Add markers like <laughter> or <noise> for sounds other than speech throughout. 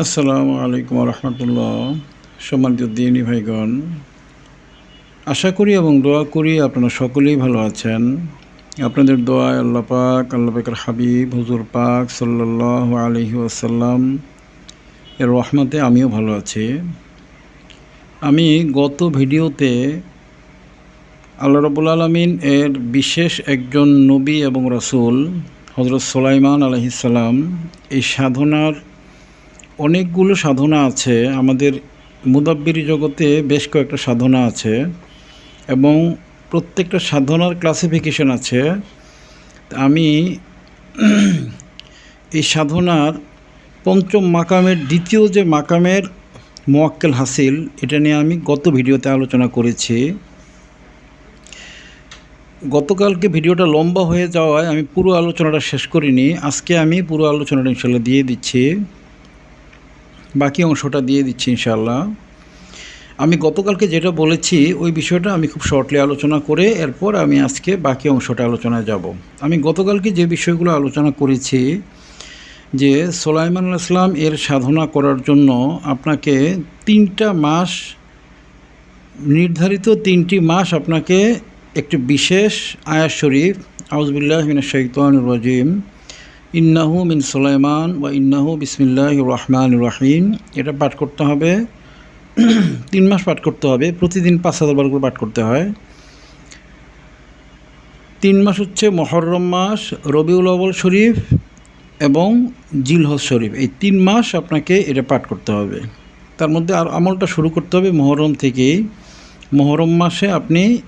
আসসালামু আলাইকুম রহমতুল্লাহ সম্মানিত দিনী ভাইগণ, আশা করি এবং দোয়া করি আপনারা সকলেই ভালো আছেন। আপনাদের দোয়ায় আল্লাহ পাক, আল্লাহ পাকের হাবিব, হুজুর পাক সাল্লাহ আলহি আসাল্লাম এর রহমতে আমিও ভালো আছি। আমি গত ভিডিওতে আল্লাহ রবুল আলমিন এর বিশেষ একজন নবী এবং রসুল হজরত সোলাইমান আলহিসাল্লাম এই সাধনার অনেকগুলো সাধনা আছে। আমাদের মুদাব্বির জগতে বেশ কয়েকটা সাধনা আছে এবং প্রত্যেকটা সাধনার ক্লাসিফিকেশন আছে। আমি <clears throat> এই সাধনার পঞ্চম মাকামের, দ্বিতীয় যে মাকামের মোয়াক্কেল হাসিল, এটা নিয়ে আমি গত ভিডিওতে আলোচনা করেছি। গতকালকে ভিডিওটা লম্বা হয়ে যাওয়ায় আমি পুরো আলোচনাটা শেষ করিনি। আজকে আমি পুরো আলোচনাটা ইনশাল্লাহ দিয়ে দিচ্ছি। বাকি অংশটা দিয়ে দিচ্ছি ইনশাল্লাহ আমি গতকালকে যেটা বলেছি, ওই বিষয়টা আমি খুব শর্টলি আলোচনা করে এরপর আমি আজকে বাকি অংশটা আলোচনায় যাব। আমি গতকালকে যে বিষয়গুলো আলোচনা করেছি, যে সোলাইমান ইসলাম এর সাধনা করার জন্য আপনাকে তিনটা মাস, নির্ধারিত তিনটি মাস আপনাকে একটি বিশেষ আয়াস শরীফ আউজবিল্লাহ মিন রাজিম ইন্নাহু মিন সুলাইমান বা ইন্নাহু বিসমিল্লাহ রহমান রাহিম। এটা পাঠ করতে হবে। <clears throat> তিন মাস পাঠ করতে হবে। প্রতিদিন পাঁচ হাজার বার করে পাঠ করতে হয়। তিন মাস হচ্ছে মহরম মাস, রবিউল আবল শরীফ এবং জিলহজ শরীফ। এই তিন মাস আপনাকে এটা পাঠ করতে হবে। তার মধ্যে আর আমলটা শুরু করতে হবে মহরম থেকেই। মহরম মাসে আপনি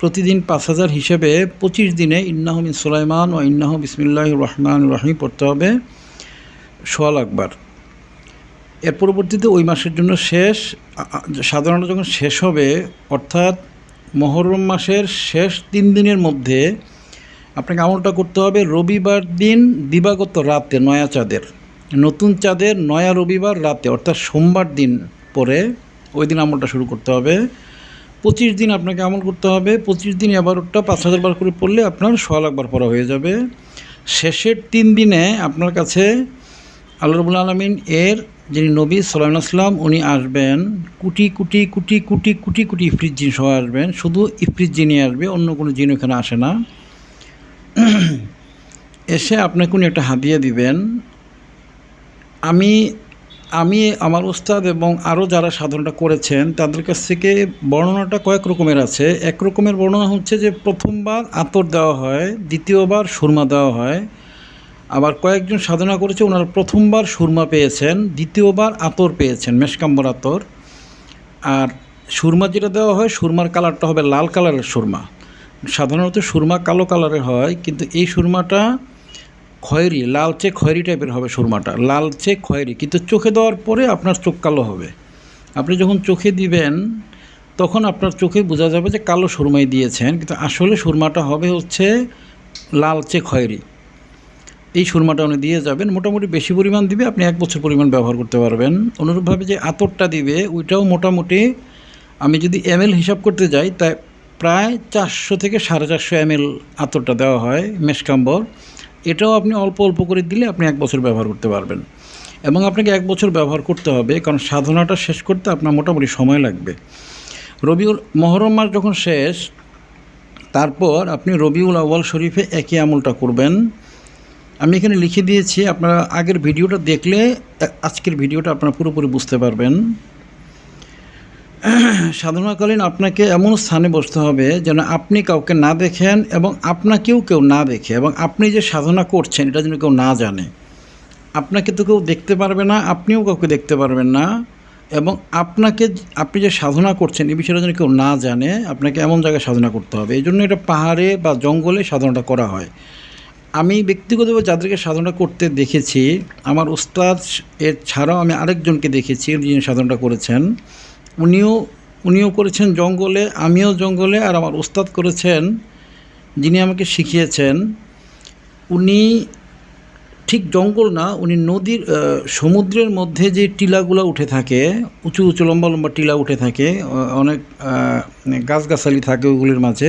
প্রতিদিন পাঁচ হাজার হিসেবে পঁচিশ দিনে ইন্নাহম সুলাইমান ও ইন্নাহ বিসমিল্লাহ রহমান রাহিম পড়তে হবে সোয়াল আকবার। এর পরবর্তীতে ওই মাসের জন্য শেষ সাধারণত যখন শেষ হবে, অর্থাৎ মহরম মাসের শেষ তিন দিনের মধ্যে আপনাকে আমলটা করতে হবে রবিবার দিন দিবাগত রাতে নয়া চাঁদের। নতুন চাঁদের নয়া রবিবার রাতে, অর্থাৎ সোমবার দিন পরে ওই দিন আমলটা শুরু করতে হবে। পঁচিশ দিন আপনাকে আমল করতে হবে। পঁচিশ দিন এবারটা পাঁচ হাজার বার করে পড়লে আপনার সোয়া লাখ বার পড়া হয়ে যাবে। শেষের তিন দিনে আপনার কাছে আল্লাহ রবুল আলমিন এর যিনি নবী সালাম আসলাম উনি আসবেন। কুটি কুটি কুটি কুটি কুটি কুটি ইফরিজ জিন সহ আসবেন। শুধু ইফরিজ জিনই আসবে, অন্য কোনো জিন ওখানে আসে না। এসে আপনাকে উনি একটা হাদিয়া দিবেন। আমি আমি, আমার ওস্তাদ এবং আরও যারা সাধনাটা করেছেন, তাদের কাছ থেকে বর্ণনাটা কয়েক রকমের আছে। এক রকমের বর্ণনা হচ্ছে যে, প্রথমবার আতর দেওয়া হয়, দ্বিতীয়বার সুরমা দেওয়া হয়। আবার কয়েকজন সাধনা করেছে, ওনারা প্রথমবার সুরমা পেয়েছেন, দ্বিতীয়বার আতর পেয়েছেন, মেশকাম্বর আতর। আর সুরমা যেটা দেওয়া হয়, সুরমার কালারটা হবে লাল কালারের সুরমা। সাধারণত সুরমা কালো কালারের হয়, কিন্তু এই সুরমাটা খয়েরি, লালচে খয়েরি টাইপের হবে সুরমাটা। লালচে খয়েরি, কিন্তু চোখে দেওয়ার পরে আপনার চোখ কালো হবে। আপনি যখন চোখে দিবেন, তখন আপনার চোখে বোঝা যাবে যে কালো সুরমাই দিয়েছেন, কিন্তু আসলে সুরমাটা হবে হচ্ছে লালচে খয়েরি। এই সুরমাটা উনি দিয়ে যাবেন, মোটামুটি বেশি পরিমাণ দিবে, আপনি এক বছর পরিমাণ ব্যবহার করতে পারবেন। অনুরূপভাবে যে আতরটা দিবে, ওইটাও মোটামুটি, আমি যদি এম হিসাব করতে যাই, তাই প্রায় চারশো থেকে সাড়ে চারশো এম আতরটা দেওয়া হয় মেশকাম্বর। এটাও আপনি অল্প অল্প করে দিলে আপনি এক বছর ব্যবহার করতে পারবেন। এবং আপনাকে এক বছর ব্যবহার করতে হবে, কারণ সাধনাটা শেষ করতে আপনার মোটামুটি সময় লাগবে। রবিউল, মহরম মাস যখন শেষ, তারপর আপনি রবিউল আউ্বাল শরীফে একই আমলটা করবেন। আমি এখানে লিখে দিয়েছি, আপনারা আগের ভিডিওটা দেখলে আজকের ভিডিওটা আপনারা পুরোপুরি বুঝতে পারবেন। <clears throat> সাধনাকালীন আপনাকে এমন স্থানে বসতে হবে যেন আপনি কাউকে না দেখেন এবং আপনাকেও কেউ না দেখে এবং আপনি যে সাধনা করছেন এটা যেন কেউ না জানে। আপনাকে তো কেউ দেখতে পারবে না, আপনিও কাউকে দেখতে পারবেন না এবং আপনাকে আপনি যে সাধনা করছেন এই বিষয়টা যেন কেউ না জানে, আপনাকে এমন জায়গায় সাধনা করতে হবে। এই জন্য এটা পাহাড়ে বা জঙ্গলে সাধনাটা করা হয়। আমি ব্যক্তিগতভাবে যাদেরকে সাধনা করতে দেখেছি, আমার উস্তাদ এর ছাড়াও আমি আরেকজনকে দেখেছি যিনি সাধনাটা করেছেন। উনিও উনিও করেছেন জঙ্গলে, আমিও জঙ্গলে, আর আমার ওস্তাদ করেছেন, যিনি আমাকে শিখিয়েছেন। উনি ঠিক জঙ্গল না, উনি নদীর সমুদ্রের মধ্যে যে টিলাগুলো উঠে থাকে, উঁচু উঁচু, লম্বা লম্বা টিলা উঠে থাকে অনেক গাছগাছালি থাকে ওগুলির মাঝে,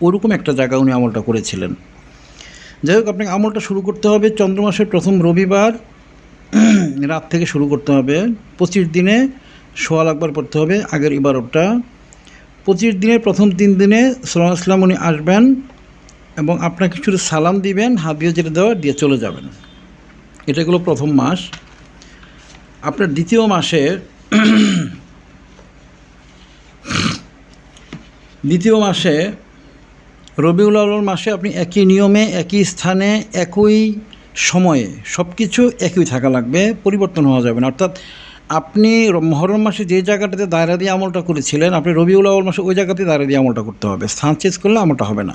ওরকম একটা জায়গা উনি আমলটা করেছিলেন। যাই হোক, আপনাকে আমলটা শুরু করতে হবে চন্দ্র মাসের প্রথম রবিবার, <clears throat> রাত থেকে শুরু করতে হবে। পঁচিশ দিনে সোয়াল একবার পড়তে হবে আগের ইবারতটা। পঁচিশ দিনের প্রথম তিন দিনে সাল্লাহ আসলাম উনি আসবেন এবং আপনাকে শুধু সালাম দিবেন, হাত দিয়ে যেটা দেওয়া দিয়ে চলে যাবেন। এটা হলো প্রথম মাস। আপনার দ্বিতীয় মাসে <coughs> দ্বিতীয় মাসে রবিউল আউ্বাল মাসে আপনি একই নিয়মে, একই স্থানে, একই সময়ে সব কিছু একই থাকা লাগবে, পরিবর্তন হওয়া যাবে না। অর্থাৎ আপনি মহরম মাসে যে জায়গাটাতে দায়রা দিয়ে আমলটা করেছিলেন, আপনি রবিউল আউ্বাল মাসে ওই জায়গাতে দায়রা দিয়ে আমলটা করতে হবে। স্থান চেঞ্জ করলে আমলটা হবে না।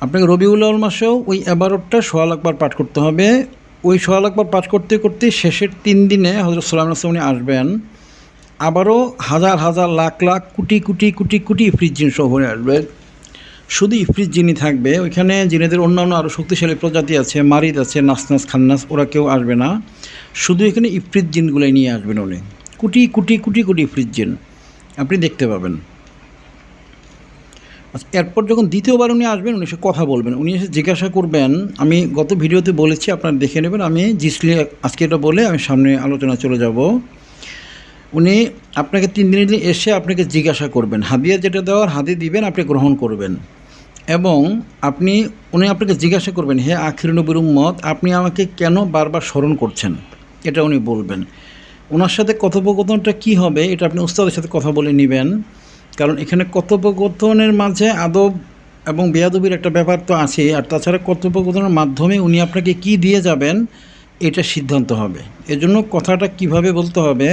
আপনাকে রবিউল আউ্বাল মাসেও ওই এবারতটা সোয়াল একবার পাঠ করতে হবে। ওই সোয়াল একবার পাঠ করতে করতে শেষের তিন দিনে হজরত সাল্লাম আসলাম উনি আসবেন। আবারও হাজার হাজার, লাখ লাখ, কোটি কোটি কোটি কোটি ইফরিত জিন সহ হয়ে আসবে। শুধু ইফরিত জিনি থাকবে। ওইখানে জিনেদের অন্যান্য আরও শক্তিশালী প্রজাতি আছে, মারিদ আছে, নাসনাস, খান্নাস, ওরা কেউ আসবে না। শুধু এখানে ইফরিত জিনগুলোই নিয়ে আসবেন উনি। কোটি কোটি কোটি কোটি ইফরিত জিন। আপনি দেখতে পাবেন। আচ্ছা এরপর যখন দ্বিতীয়বার উনি আসবেন, উনি এসে কথা বলবেন। উনি এসে জিজ্ঞাসা করবেন, আমি গত ভিডিওতে বলেছি, আপনারা দেখে নেবেন, আমি জিসলি আজকে এটা বলে আমি সামনে আলোচনা চলে যাব। উনি আপনাকে তিন দিনের দিন এসে আপনাকে জিজ্ঞাসা করবেন। হাদিয়া যেটা দেওয়ার, হাদি দিবেন, আপনি গ্রহণ করবেন। এবং আপনি, উনি আপনাকে জিজ্ঞাসা করবেন, হে আখির নবীর উম্মত, আপনি আমাকে কেন বারবার স্মরণ করছেন? এটা উনি বলবেন। ওনার সাথে কথোপকথনটা কি হবে এটা আপনি উস্তাদের সাথে কথা বলে নেবেন। কারণ এখানে কথোপকথনের মাঝে আদব এবং বেয়াদবির একটা ব্যাপার তো আছেই আর তাছাড়া কথোপকথনের মাধ্যমে উনি আপনাকে কি দিয়ে যাবেন, এটা সিদ্ধান্ত হবে। এজন্য কথাটা কীভাবে বলতে হবে,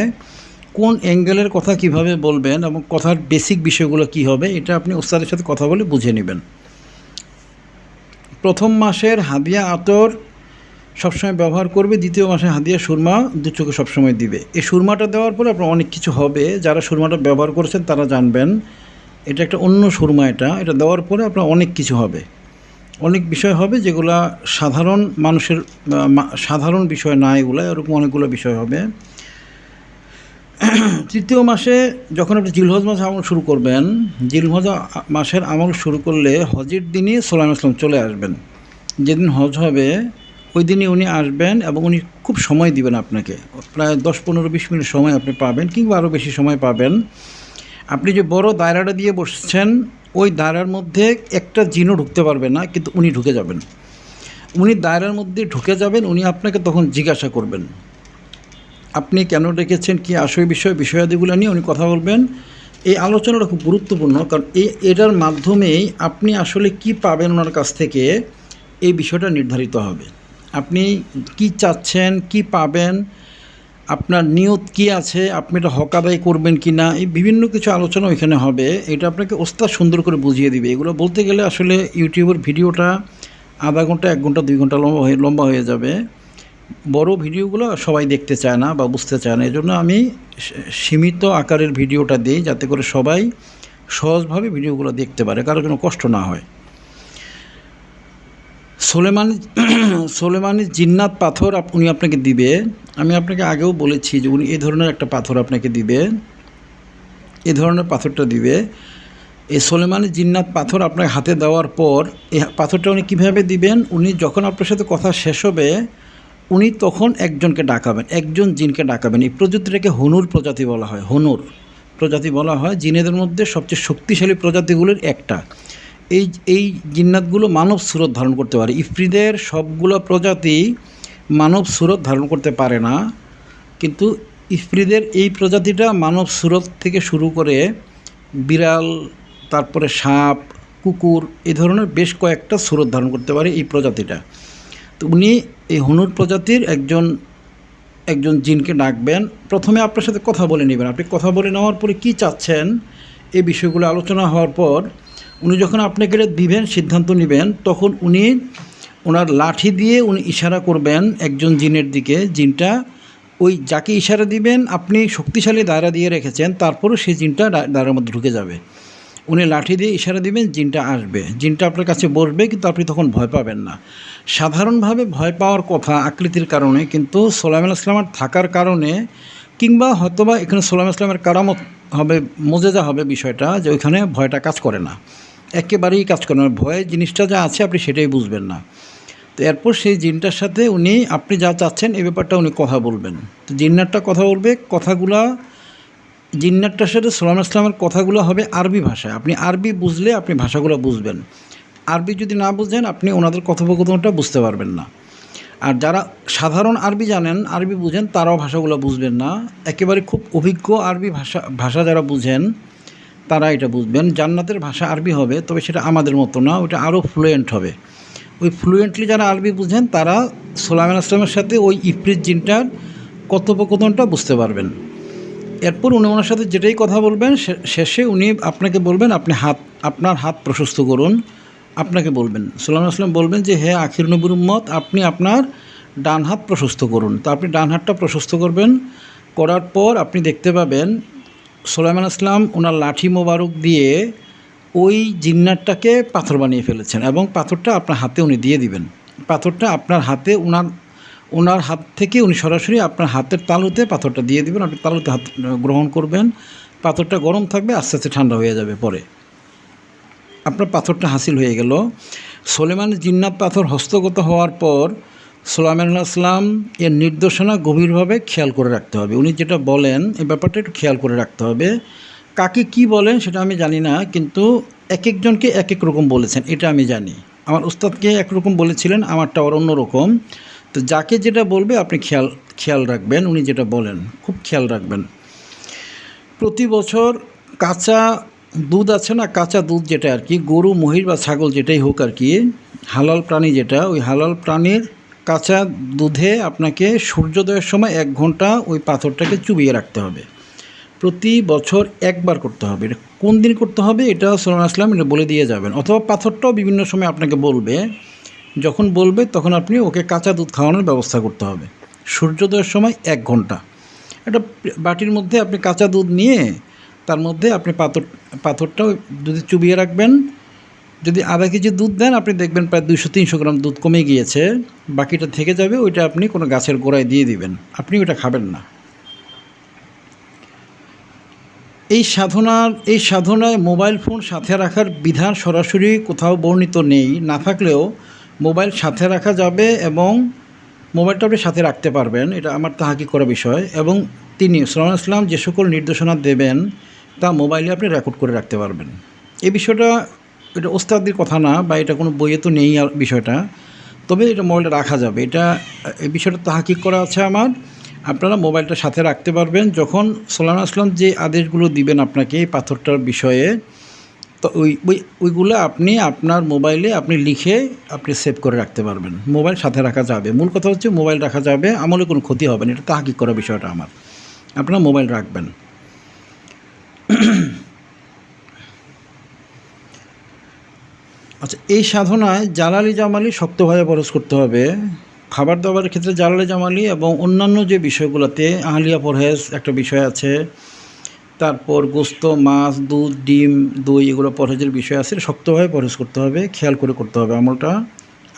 কোন অ্যাঙ্গেলের কথা কীভাবে বলবেন এবং কথার বেসিক বিষয়গুলো কি হবে, এটা আপনি ওস্তাদের সাথে কথা বলে বুঝে নেবেন। প্রথম মাসের হাদিয়া আতর সবসময় ব্যবহার করবে, দ্বিতীয় মাসে হাদিয়া সুরমা দু চোখে সবসময় দিবে। এই সুরমাটা দেওয়ার পরে আপনার অনেক কিছু হবে। যারা সুরমাটা ব্যবহার করেছেন তারা জানবেন, এটা একটা অন্য সুরমা এটা। এটা দেওয়ার পরে আপনার অনেক কিছু হবে। অনেক বিষয় হবে যেগুলা সাধারণ মানুষের সাধারণ বিষয় না এগুলো, এরকম অনেকগুলো বিষয় হবে। তৃতীয় মাসে যখন আপনি জিলহজ মাসে আমল শুরু করবেন, জিলহজ মাসের আমল শুরু করলে হজের দিনই সোলাম আসলাম চলে আসবেন। যেদিন হজ হবে ওই দিনই উনি আসবেন এবং উনি খুব সময় দিবেন আপনাকে। প্রায় দশ, পনেরো, বিশ মিনিট সময় আপনি পাবেন কিংবা আরও বেশি সময় পাবেন। আপনি যে বড় দায়রাটা দিয়ে বসছেন, ওই দায়রার মধ্যে একটা জিনও ঢুকতে পারবে না, কিন্তু উনি ঢুকে যাবেন। উনি দায়রার মধ্যে ঢুকে যাবেন, উনি আপনাকে তখন জিজ্ঞাসা করবেন। আপনি কেন ডেকেছেন, কি আসল বিষয়, বিষয়াদিগুলো নিয়ে উনি কথা বলবেন। এই আলোচনাটা খুব গুরুত্বপূর্ণ, কারণ এই এটার মাধ্যমেই আপনি আসলে কি পাবেন ওনার কাছ থেকে, এই বিষয়টা নির্ধারিত হবে। আপনি কি চাচ্ছেন, কি পাবেন, আপনার নিয়ত কি আছে, আপনি এটা হক আদায় করবেন কি না এই বিভিন্ন কিছু আলোচনা ওইখানে হবে। এটা আপনাকে ওস্তাদ সুন্দর করে বুঝিয়ে দিবে। এগুলো বলতে গেলে আসলে ইউটিউবের ভিডিওটা আধা ঘণ্টা, এক ঘণ্টা, দুই ঘণ্টা লম্বা হয়ে লম্বা হয়ে যাবে। বড় ভিডিওগুলো সবাই দেখতে চায় না বা বুঝতে চায় না। এজন্য আমি সীমিত আকারের ভিডিওটা দিই যাতে করে সবাই সহজভাবে ভিডিওগুলো দেখতে পারে, কারও কোনো কষ্ট না হয়। সোলেমানি <clears throat> সোলেমানি জিন্নাত পাথর উনি আপনাকে দিবে। আমি আপনাকে আগেও বলেছি যে উনি এই ধরনের একটা পাথর আপনাকে দিবে। এই ধরনের পাথরটা দিবে। এই সোলেমানি জিন্নাত পাথর আপনার হাতে দেওয়ার পর এই পাথরটা উনি কীভাবে দিবেন? উনি যখন আপনার সাথে কথা শেষ হবে, উনি তখন একজনকে ডাকাবেন, একজন জিনকে ডাকাবেন। এই প্রজাতিটাকে হনুর প্রজাতি বলা হয়, হনুর প্রজাতি বলা হয়। জিনেদের মধ্যে সবচেয়ে শক্তিশালী প্রজাতিগুলির একটা। এই এই জিন্নাতগুলো মানব সুরত ধারণ করতে পারে। ইফরিদের সবগুলো প্রজাতি মানব সুরত ধারণ করতে পারে না। কিন্তু ইফরিদের এই প্রজাতিটা মানব সুরত থেকে শুরু করে বিড়াল, তারপরে সাপ, কুকুর এই ধরনের বেশ কয়েকটা সুরত ধারণ করতে পারে এই প্রজাতিটা। তো উনি এই হনুর প্রজাতির একজন একজন জিনকে ডাকবেন। প্রথমে আপনার সাথে কথা বলে নেবেন। আপনি কথা বলে নেওয়ার পরে কী চাচ্ছেন? এই বিষয়গুলো আলোচনা হওয়ার পর উনি যখন আপনাকে দিবেন, সিদ্ধান্ত নেবেন, তখন উনি ওনার লাঠি দিয়ে উনি ইশারা করবেন একজন জিনের দিকে। জিনটা ওই যাকে ইশারা দিবেন, আপনি শক্তিশালী দায়রা দিয়ে রেখেছেন, তারপরও সেই জিনটা দায়রার মধ্যে ঢুকে যাবে। উনি লাঠি দিয়ে ইশারা দিবেন, জিনটা আসবে। জিনটা আপনার কাছে বসবে, কিন্তু আপনি তখন ভয় পাবেন না। সাধারণভাবে ভয় পাওয়ার কথা আকৃতির কারণে, কিন্তু সোলাইম ইসলামের থাকার কারণে, কিংবা হয়তোবা এখানে সোলাম ইসলামের কারামত হবে, মজেজা হবে বিষয়টা, যে ওইখানে ভয়টা কাজ করে না। একেবারেই কাজ করে না। ভয় জিনিসটা যা আছে আপনি সেটাই বুঝবেন না। তো এরপর সেই জিনটার সাথে উনি, আপনি যা চাচ্ছেন এই ব্যাপারটা উনি কথা বলবেন। তো জিন্নারটা কথা বলবে, কথাগুলা জিন্নারটার সাথে সোলাম ইসলামের কথাগুলো হবে আরবি ভাষায়। আপনি আরবি বুঝলে আপনি ভাষাগুলো বুঝবেন। আরবি যদি না বুঝেন, আপনি ওনাদের কথোপকথনটা বুঝতে পারবেন না। আর যারা সাধারণ আরবি জানেন, আরবি বুঝেন, তারাও ভাষাগুলো বুঝবেন না। একেবারে খুব অভিজ্ঞ আরবি ভাষা ভাষা যারা বুঝেন তারা এটা বুঝবেন, জান্নাতের ভাষা আরবি হবে, তবে সেটা আমাদের মতো না, ওটা আরও ফ্লুয়েন্ট হবে। ওই ফ্লুয়েন্টলি যারা আরবি বুঝেন, তারা সোলাইমান আসলামের সাথে ওই ইফরিত জিনটার কথোপকথনটা বুঝতে পারবেন। এরপর উনি ওনার সাথে যেটাই কথা বলবেন শেষে উনি আপনাকে বলবেন, আপনি হাত, আপনার হাত প্রশস্ত করুন। আপনাকে বলবেন। সোলাম আসলাম বলবেন যে, হে আখির নবীর উম্মত, আপনি আপনার ডান হাত প্রশস্ত করুন। তো আপনি ডান হাতটা প্রশস্ত করবেন, করার পর আপনি দেখতে পাবেন সোলাইমান আসলাম ওনার লাঠি মোবারক দিয়ে ওই জিন্নারটাকে পাথর বানিয়ে ফেলেছেন এবং পাথরটা আপনার হাতে উনি দিয়ে দিবেন। পাথরটা আপনার হাতে ওনার ওনার হাত থেকে উনি সরাসরি আপনার হাতের তালুতে পাথরটা দিয়ে দিবেন। আপনি তালুতে হাত গ্রহণ করবেন। পাথরটা গরম থাকবে, আস্তে আস্তে ঠান্ডা হয়ে যাবে পরে। আপনার পাথরটা হাসিল হয়ে গেল। সোলেমানের জিন্নাত পাথর হস্তগত হওয়ার পর সোলাইমান এর নির্দেশনা গভীরভাবে খেয়াল করে রাখতে হবে। উনি যেটা বলেন এই ব্যাপারটা একটু খেয়াল করে রাখতে হবে। কাকে কি বলেন সেটা আমি জানি না, কিন্তু এক একজনকে এক এক রকম বলেছেন, এটা আমি জানি। আমার উস্তাদকে একরকম বলেছিলেন, আমারটা আবার অন্যরকম তো যাকে যেটা বলবে, আপনি খেয়াল খেয়াল রাখবেন, উনি যেটা বলেন, খুব খেয়াল রাখবেন। প্রতি বছর কাঁচা দুধ আছে না, কাঁচা দুধ যেটা আর কি, গরু, মহিষ বা ছাগল যেটাই হোক আর কি, হালাল প্রাণী যেটা, ওই হালাল প্রাণীর কাঁচা দুধে আপনাকে সূর্যোদয়ের সময় এক ঘণ্টা ওই পাথরটাকে চুবিয়ে রাখতে হবে। প্রতি বছর একবার করতে হবে। এটা কোন দিন করতে হবে এটা সোলান আসলাম এটা বলে দিয়ে যাবেন। অথবা পাথরটাও বিভিন্ন সময় আপনাকে বলবে। যখন বলবে তখন আপনি ওকে কাঁচা দুধ খাওয়ানোর ব্যবস্থা করতে হবে। সূর্যোদয়ের সময় এক ঘণ্টা। একটা বাটির মধ্যে আপনি কাঁচা দুধ নিয়ে তার মধ্যে আপনি পাথর পাথরটা যদি চুবিয়ে রাখবেন। যদি আধা কেজি দুধ দেন, আপনি দেখবেন প্রায় দুশো তিনশো গ্রাম দুধ কমে গিয়েছে। বাকিটা থেকে যাবে, ওইটা আপনি কোনো গাছের গোড়ায় দিয়ে দিবেন। আপনি ওইটা খাবেন না। এই সাধনার এই সাধনায় মোবাইল ফোন সাথে রাখার বিধান সরাসরি কোথাও বর্ণিত নেই। না থাকলেও মোবাইল সাথে রাখা যাবে এবং মোবাইলটা আপনি সাথে রাখতে পারবেন। এটা আমার তাহাকি করা বিষয়। এবং তিনি, সালাম ইসলাম যে সকল নির্দেশনা দেবেন, তা মোবাইলে আপনি রেকর্ড করে রাখতে পারবেন। এই বিষয়টা এটা ওস্তাদের কথা না, বা এটা কোনো বইয়ে তো নেই আর বিষয়টা। তবে এটা মোবাইলটা রাখা যাবে। এটা, এই বিষয়টা তাহাকিক করা আছে আমার। আপনারা মোবাইলটা সাথে রাখতে পারবেন। যখন সোলান আসলাম যে আদেশগুলো দিবেন আপনাকে এই পাথরটার বিষয়ে, তো ওই ওই, ওইগুলো আপনি আপনার মোবাইলে আপনি লিখে আপনি সেভ করে রাখতে পারবেন। মোবাইল সাথে রাখা যাবে। মূল কথা হচ্ছে মোবাইল রাখা যাবে, আমলে কোনো ক্ষতি হবে না। এটা তাহাকিক করা বিষয়টা আমার। আপনারা মোবাইল রাখবেন। আচ্ছা এই সাধনায় জালালি জামালি শক্তভাবে বরজ করতে হবে। খাবার দাবারের ক্ষেত্রে জালালি জামালি এবং অন্যান্য যে বিষয়গুলোতে আহলিয়া পরহেজ একটা বিষয় আছে। তারপর গোস্ত, মাছ, দুধ, ডিম, দই এগুলো পরহেজের বিষয় আছে শক্তভাবে পরহেজ করতে হবে, খেয়াল করে করতে হবে আমলটা।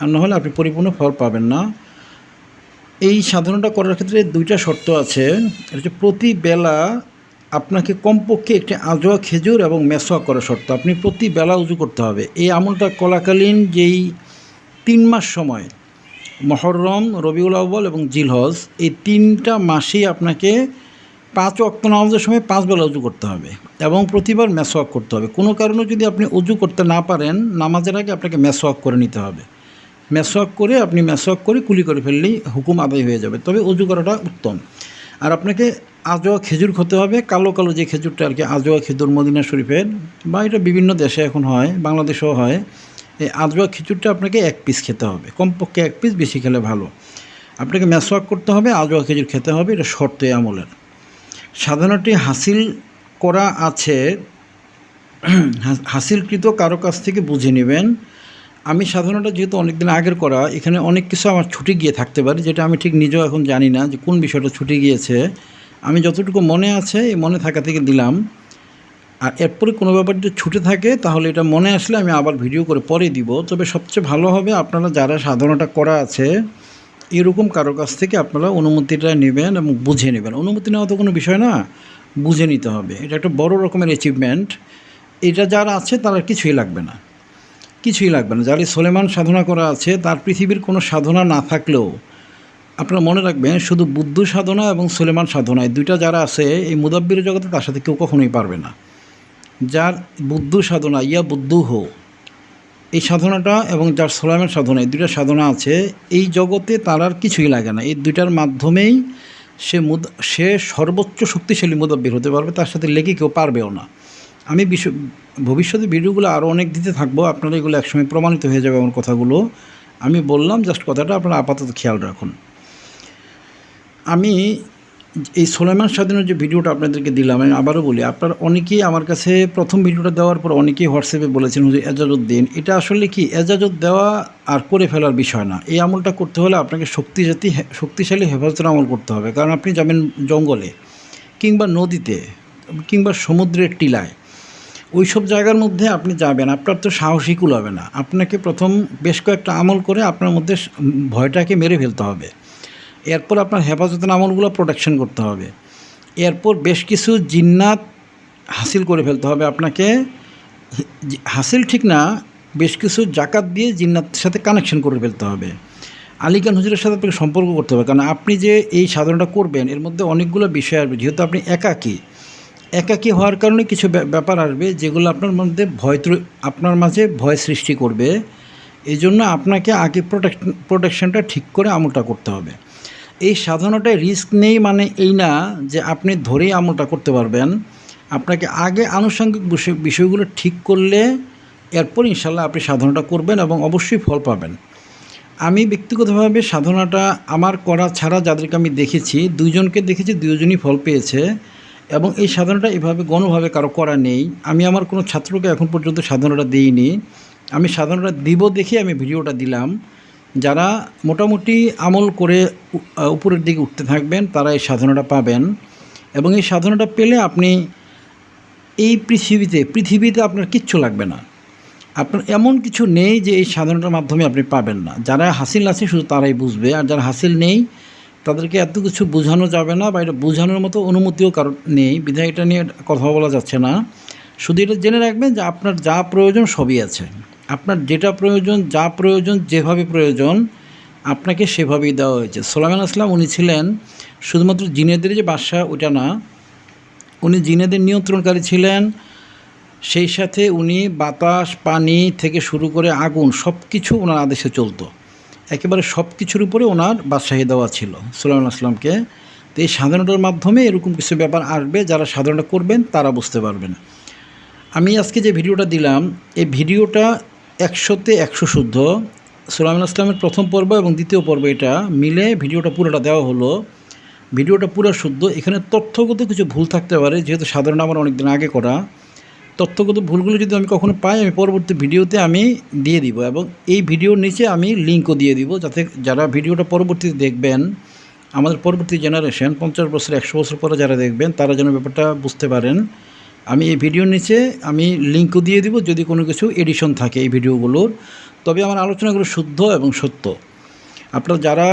আর নাহলে আপনি পরিপূর্ণ ফল পাবেন না। এই সাধনাটা করার ক্ষেত্রে দুইটা শর্ত আছে। এটা হচ্ছে প্রতি বেলা আপনাকে কমপক্ষে একটি আজোয়া খেজুর এবং মেসোয়া করা শর্ত। আপনি প্রতি বেলা উজু করতে হবে। এই আমলটা কলাকালীন যেই তিন মাস সময়, মহরম, রবিউল আউ্বল এবং জিলহজ, এই তিনটা মাসেই আপনাকে পাঁচ অক্ত নামাজের সময় পাঁচ বেলা উজু করতে হবে এবং প্রতিবার মেসোয়াক করতে হবে। কোনো কারণে যদি আপনি উজু করতে না পারেন, নামাজের আগে আপনাকে মেসোয়াক করে নিতে হবে। মেসোয়াক করে, আপনি মেসোয়াক করে কুলি করে ফেললেই হুকুম আদায় হয়ে যাবে। তবে উজু করাটা উত্তম। আর আপনাকে আজোয়া খেজুর খেতে হবে, কালো কালো যে খেজুরটা আর কি আজোয়া খেজুর মদিনা শরীফের, বা এটা বিভিন্ন দেশে এখন হয়, বাংলাদেশেও হয়, এই আজোয়া খেজুরটা আপনাকে এক পিস খেতে হবে, কমপক্ষে এক পিস বেশি খেলে ভালো। আপনাকে মেসোয়াক করতে হবে আজোয়া খেজুর খেতে হবে, এটা শর্ত আমলের। সাধনাটি হাসিল করা আছে, <clears throat> হাসিলকৃত কারও কাছ থেকে বুঝে নেবেন। আমি সাধনাটা যেহেতু অনেক দিন আগের করা, এখানে অনেক কিছু আমার ছুটি গিয়ে থাকতে পারে, যেটা আমি ঠিক নিজেও এখন জানি না যে কোন বিষয়টা ছুটি গিয়েছে। আমি যতটুকু মনে আছে, এই মনে থাকা থেকে দিলাম। আর এরপরে কোনো ব্যাপার যদি ছুটে থাকে, তাহলে এটা মনে আসলে আমি আবার ভিডিও করে পরে দিব। তবে সবচেয়ে ভালো হবে, আপনারা যারা সাধনাটা করা আছে, এরকম কারও কাছ থেকে আপনারা অনুমতিটা নেবেন এবং বুঝে নেবেন। অনুমতি নেওয়া তো কোনো বিষয় না, বুঝে নিতে হবে। এটা একটা বড় রকমের অ্যাচিভমেন্ট এটা যারা আছে, তারা কিছুই লাগবে না। কিছুই লাগবে না। যার সোলেমান সাধনা করা আছে, তার পৃথিবীর কোনো সাধনা না থাকলেও আপনারা মনে রাখবেন, শুধু বুদ্ধ সাধনা এবং সুলেমান সাধনা, এই দুইটা যারা আছে, এই মুদাব্বির জগতে তার সাথে কেউ কখনোই পারবে না। যার বুদ্ধ সাধনা, ইয়া বুদ্ধ হো, এই সাধনাটা এবং যার সোলামের সাধনা, এই দুইটা সাধনা আছে, এই জগতে তার আর কিছুই লাগে না। এই দুইটার মাধ্যমেই সে মুদ, সে সর্বোচ্চ শক্তিশালী মুদাব্বির হতে পারবে, তার সাথে লেগে কেউ পারবেও না। আমি বিশ্ব ভবিষ্যতে ভিডিওগুলো আরও অনেক দিতে থাকব, আপনারা এগুলো একসময় প্রমাণিত হয়ে যাবে আমার কথাগুলো। আমি বললাম, জাস্ট কথাটা আপনারা আপাতত খেয়াল রাখুন। আমি এই সোলেমান স্বাধীনের যে ভিডিওটা আপনাদেরকে দিলাম, আমি আবারও বলি, আপনার অনেকেই আমার কাছে প্রথম ভিডিওটা দেওয়ার পর অনেকেই হোয়াটসঅ্যাপে বলেছেন যে এজাজত দিন এটা আসলে কি? এজাজত দেওয়া আর করে ফেলার বিষয় না। এই আমলটা করতে হলে আপনাকে শক্তিশালী শক্তিশালী হেফাজতের আমল করতে হবে। কারণ আপনি যাবেন জঙ্গলে কিংবা নদীতে কিংবা সমুদ্রের টিলায় ওই সব জায়গার মধ্যে আপনি যাবেন, আপনার তো সাহসী কুলাবে না। আপনাকে প্রথম বেশ কয়েকটা আমল করে আপনার মধ্যে ভয়টাকে মেরে ফেলতে হবে। এরপর আপনার হেফাজতের আমলগুলো প্রোটেকশন করতে হবে। এরপর বেশ কিছু জিন্নাত হাসিল করে ফেলতে হবে আপনাকে। হাসিল ঠিক না, বেশ কিছু জাকাত দিয়ে জিন্নাতের সাথে কানেকশন করে ফেলতে হবে। আলিকান হুজুরের সাথে আপনাকে সম্পর্ক করতে হবে, কারণ আপনি যে এই সাধনাটা করবেন, এর মধ্যে অনেকগুলো বিষয় আসবে, যেহেতু আপনি একাকী। একাকী হওয়ার কারণে কিছু ব্যাপ- ব্যাপার আসবে, যেগুলো আপনার মধ্যে ভয় আপনার মাঝে ভয় সৃষ্টি করবে। এই জন্য আপনাকে আগে প্রোটেকশন প্রোটেকশনটা ঠিক করে আমলটা করতে হবে। এই সাধনাটায় রিস্ক নেই মানে এই না যে আপনি ধরেই আমলটা করতে পারবেন। আপনাকে আগে আনুষঙ্গিক বিষয়, বিষয়গুলো ঠিক করলে এরপর ইনশাল্লাহ আপনি সাধনাটা করবেন এবং অবশ্যই ফল পাবেন। আমি ব্যক্তিগতভাবে সাধনাটা আমার করা ছাড়া যাদেরকে আমি দেখেছি, দুইজনকে দেখেছি দুজনই ফল পেয়েছে এবং এই সাধনাটা এভাবে গণভাবে কারও করা নেই। আমি আমার কোনো ছাত্রকে এখন পর্যন্ত সাধনাটা দিইনি। আমি সাধনাটা দিব দেখে আমি ভিডিওটা দিলাম। যারা মোটামুটি আমল করে উপরের দিকে উঠতে থাকবেন, তারা এই সাধনাটা পাবেন। এবং এই সাধনাটা পেলে আপনি এই পৃথিবীতে পৃথিবীতে আপনার কিচ্ছু লাগবে না। আপনার এমন কিছু নেই যে এই সাধনাটার মাধ্যমে আপনি পাবেন না। যারা হাসিল আছে শুধু তারাই বুঝবে, আর যারা হাসিল নেই, তাদেরকে এত কিছু বোঝানো যাবে না, বা এটা বোঝানোর মতো অনুমতিও কারও নেই। বিধায় এটা নিয়ে কথা বলা যাচ্ছে না। শুধু এটা জেনে রাখবেন যে আপনার যা প্রয়োজন সবই আছে। আপনার যেটা প্রয়োজন, যা প্রয়োজন, যেভাবে প্রয়োজন, আপনাকে সেভাবেই দেওয়া হয়েছে। সোলামান আসলাম উনি ছিলেন শুধুমাত্র জিনেদের যে বাসা ওটা না, উনি জিনেদের নিয়ন্ত্রণকারী ছিলেন। সেই সাথে উনি বাতাস, পানি থেকে শুরু করে আগুন সব কিছু ওনার আদেশে চলতো। একেবারে সব কিছুর উপরে ওনার বাদশাহী দেওয়া ছিল সুলাইমান আসলামকে তো এই সাধনাটার মাধ্যমে এরকম কিছু ব্যাপার আসবে, যারা সাধারণটা করবেন, তারা বুঝতে পারবেন। আমি আজকে যে ভিডিওটা দিলাম, এই ভিডিওটা একশোতে একশো শুদ্ধ। সুলাইমান আসলামের প্রথম পর্ব এবং দ্বিতীয় পর্ব এটা মিলে ভিডিওটা পুরোটা দেওয়া হলো। ভিডিওটা পুরো শুদ্ধ। এখানে তথ্যগত কিছু ভুল থাকতে পারে, যেহেতু সাধারণ আমার অনেক দিন আগে করা। তথ্যগত ভুলগুলো যদি আমি কখনো পাই, আমি পরবর্তী ভিডিওতে আমি দিয়ে দিব এবং এই ভিডিওর নিচে আমি লিঙ্কও দিয়ে দিব যাতে যারা ভিডিওটা পরবর্তীতে দেখবেন, আমাদের পরবর্তী জেনারেশন, পঞ্চাশ বছর, একশো বছর পরে যারা দেখবেন, তারা যেন ব্যাপারটা বুঝতে পারেন। আমি এই ভিডিওর নিচে আমি লিঙ্কও দিয়ে দিব যদি কোনো কিছু এডিশন থাকে এই ভিডিওগুলোর। তবে আমার আলোচনাগুলো শুদ্ধ এবং সত্য। আপনারা যারা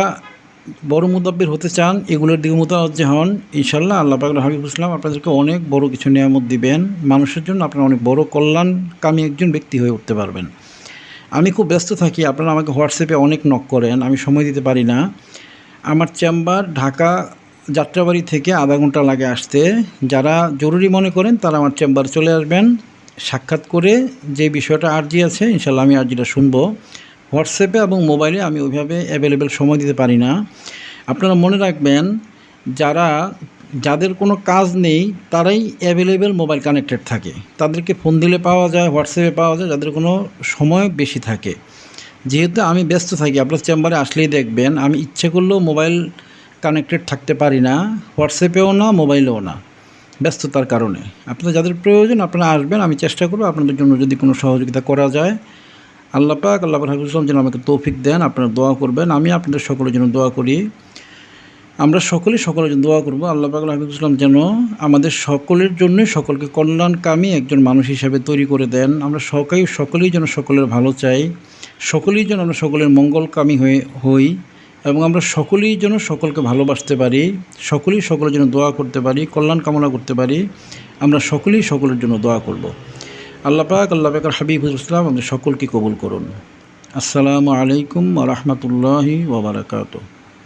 বড় মুদাব্বির হতে চান, এগুলোর দিকে মোতাবজ্জে হন ইনশাল্লাহ আল্লাহ পাক হাবিব ইসলাম আপনাদেরকে অনেক বড় কিছু নিয়ামত দিবেন। মানুষের জন্য আপনারা অনেক বড় কল্যাণকামী একজন ব্যক্তি হয়ে উঠতে পারবেন। আমি খুব ব্যস্ত থাকি, আপনারা আমাকে হোয়াটসঅ্যাপে অনেক নক করেন, আমি সময় দিতে পারি না। আমার চেম্বার ঢাকা যাত্রাবাড়ি থেকে আধা ঘণ্টা লাগে আসতে। যারা জরুরি মনে করেন, তারা আমার চেম্বার চলে আসবেন। সাক্ষাৎ করে যে বিষয়টা আর্জি আছে ইনশাল্লাহ আমি আর্জিটা শুনব। হোয়াটসঅ্যাপে এবং মোবাইলে আমি ওইভাবে অ্যাভেলেবেল সময় দিতে পারি না। আপনারা মনে রাখবেন, যারা, যাদের কোনো কাজ নেই, তারাই অ্যাভেলেবেল মোবাইল কানেক্টেড থাকে। তাদেরকে ফোন দিলে পাওয়া যায়, হোয়াটসঅ্যাপে পাওয়া যায়, যাদের কোনো সময় বেশি থাকে। যেহেতু আমি ব্যস্ত থাকি, আপনার চেম্বারে আসলেই দেখবেন, আমি ইচ্ছে করলেও মোবাইল কানেক্টেড থাকতে পারি না, হোয়াটসঅ্যাপেও না, মোবাইলেও না, ব্যস্ততার কারণে। আপনাদের যাদের প্রয়োজন আপনারা আসবেন, আমি চেষ্টা করব আপনাদের জন্য যদি কোনো সহযোগিতা করা যায়। আল্লাহ পাক, আল্লাহ হাফিজ ইসলাম যেন আমাকে তৌফিক দেন, আপনারা দোয়া করবেন, আমি আপনাদের সকলের জন্য দোয়া করি। আমরা সকলেই সকলের জন্য দোয়া করব, আল্লাহ পাক আল্লাহ হাফিজ ইসলাম যেন আমাদের সকলের জন্যই সকলকে কল্যাণকামী একজন মানুষ হিসাবে তৈরি করে দেন। আমরা সকাই, সকলেই যেন সকলের ভালো চাই, সকলেই যেন আমরা সকলের মঙ্গলকামী হয়ে, হই। এবং আমরা সকলেই যেন সকলকে ভালোবাসতে পারি, সকলেই সকলের জন্য দোয়া করতে পারি, কল্যাণ কামনা করতে পারি, আমরা সকলেই সকলের জন্য দোয়া করব। আল্লাহ পাক, আল্লাহ পাকের হাবিবুল ইসলাম, আমাদের সকলকে কবুল করুন। আসসালামু আলাইকুম রহমতুল্লাহি ওবরাকাতু